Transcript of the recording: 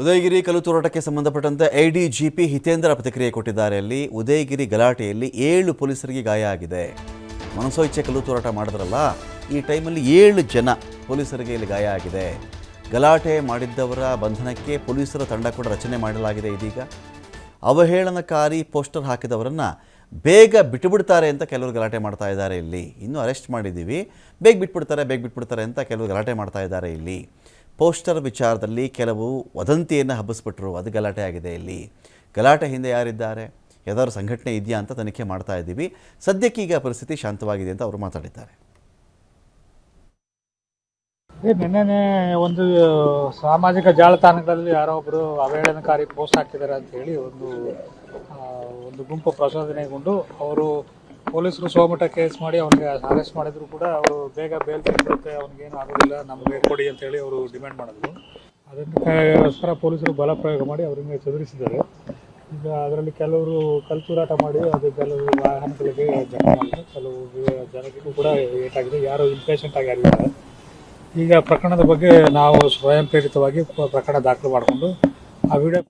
ಉದಯಗಿರಿ ಕಲ್ಲು ತೂರಾಟಕ್ಕೆ ಸಂಬಂಧಪಟ್ಟಂತೆ ಐಡಿಜಿಪಿ ಹಿತೇಂದ್ರ ಪ್ರತಿಕ್ರಿಯೆ ಕೊಟ್ಟಿದ್ದಾರೆ. ಅಲ್ಲಿ ಉದಯಗಿರಿ ಗಲಾಟೆಯಲ್ಲಿ ಏಳು ಪೊಲೀಸರಿಗೆ ಗಾಯ ಆಗಿದೆ. ಮನಸೋ ಇಚ್ಛೆ ಕಲ್ಲು ತೂರಾಟ ಮಾಡಿದ್ರಲ್ಲ, ಈ ಟೈಮಲ್ಲಿ ಏಳು ಜನ ಪೊಲೀಸರಿಗೆ ಇಲ್ಲಿ ಗಾಯ ಆಗಿದೆ. ಗಲಾಟೆ ಮಾಡಿದ್ದವರ ಬಂಧನಕ್ಕೆ ಪೊಲೀಸರ ತಂಡ ಕೂಡ ರಚನೆ ಮಾಡಲಾಗಿದೆ ಇದೀಗ. ಅವಹೇಳನಕಾರಿ ಪೋಸ್ಟರ್ ಹಾಕಿದವರನ್ನು ಬೇಗ ಬಿಟ್ಟುಬಿಡ್ತಾರೆ ಅಂತ ಕೆಲವರು ಗಲಾಟೆ ಮಾಡ್ತಾ ಇದ್ದಾರೆ ಇಲ್ಲಿ. ಇನ್ನೂ ಅರೆಸ್ಟ್ ಮಾಡಿದ್ದೀವಿ. ಬೇಗ ಬಿಟ್ಬಿಡ್ತಾರೆ ಬೇಗ ಬಿಟ್ಬಿಡ್ತಾರೆ ಅಂತ ಕೆಲವರು ಗಲಾಟೆ ಮಾಡ್ತಾ ಇದ್ದಾರೆ ಇಲ್ಲಿ. ಪೋಸ್ಟರ್ ವಿಚಾರದಲ್ಲಿ ಕೆಲವು ವದಂತಿಯನ್ನು ಹಬ್ಬಿಸ್ಬಿಟ್ರು. ಅದು ಗಲಾಟೆ ಆಗಿದೆ ಇಲ್ಲಿ. ಗಲಾಟೆ ಹಿಂದೆ ಯಾರಿದ್ದಾರೆ? ಯಾವ್ದಾದ್ರು ಸಂಘಟನೆ ಇದೆಯಾ ಅಂತ ತನಿಖೆ ಮಾಡ್ತಾ ಇದ್ದೀವಿ. ಸದ್ಯಕ್ಕೆ ಈಗ ಪರಿಸ್ಥಿತಿ ಶಾಂತವಾಗಿದೆ ಅಂತ ಅವರು ಮಾತಾಡಿದ್ದಾರೆ. ನಿನ್ನೆ ಒಂದು ಸಾಮಾಜಿಕ ಜಾಲತಾಣಗಳಲ್ಲಿ ಯಾರೋ ಒಬ್ಬರು ಅವಹೇಳನಕಾರಿ ಪೋಸ್ಟ್ ಹಾಕಿದ್ದಾರೆ ಅಂತ ಹೇಳಿ ಒಂದು ಒಂದು ಗುಂಪು ಪ್ರಚೋದನೆಗೊಂಡು ಅವರು ಪೊಲೀಸರು ಸೋಮಟ ಕೇಸ್ ಮಾಡಿ ಅವನಿಗೆ ಅರೆಸ್ಟ್ ಮಾಡಿದ್ರು ಕೂಡ ಅವರು ಬೇಗ ಬೇಲ್ ಸಿಗುತ್ತೆ ಅವನಿಗೇನು ಆಗೋದಿಲ್ಲ, ನಮಗೆ ಕೊಡಿ ಅಂತ ಹೇಳಿ ಅವರು ಡಿಮ್ಯಾಂಡ್ ಮಾಡಿದ್ರು. ಅದಕ್ಕೋಸ್ಕರ ಪೊಲೀಸರು ಬಲ ಪ್ರಯೋಗ ಮಾಡಿ ಅವರಿಗೆ ಚದುರಿಸಿದ್ದಾರೆ. ಈಗ ಅದರಲ್ಲಿ ಕೆಲವರು ಕಲ್ತೂರಾಟ ಮಾಡಿ ಅದು ಕೆಲವು ವಾಹನಗಳಿಗೆ ಜನ ಮಾಡಿದ್ರು. ಕೆಲವು ಜನರಿಗೂ ಕೂಡ ಏಟಾಗಿದೆ. ಯಾರು ಇಂಪೇಷೆಂಟ್ ಆಗಿ ಆಗಿದ್ದಾರೆ ಈಗ ಪ್ರಕರಣದ ಬಗ್ಗೆ ನಾವು ಸ್ವಯಂ ಪ್ರೇರಿತವಾಗಿ ಪ್ರಕರಣ ದಾಖಲು ಮಾಡಿಕೊಂಡು ಆ ವಿಡಿಯೋ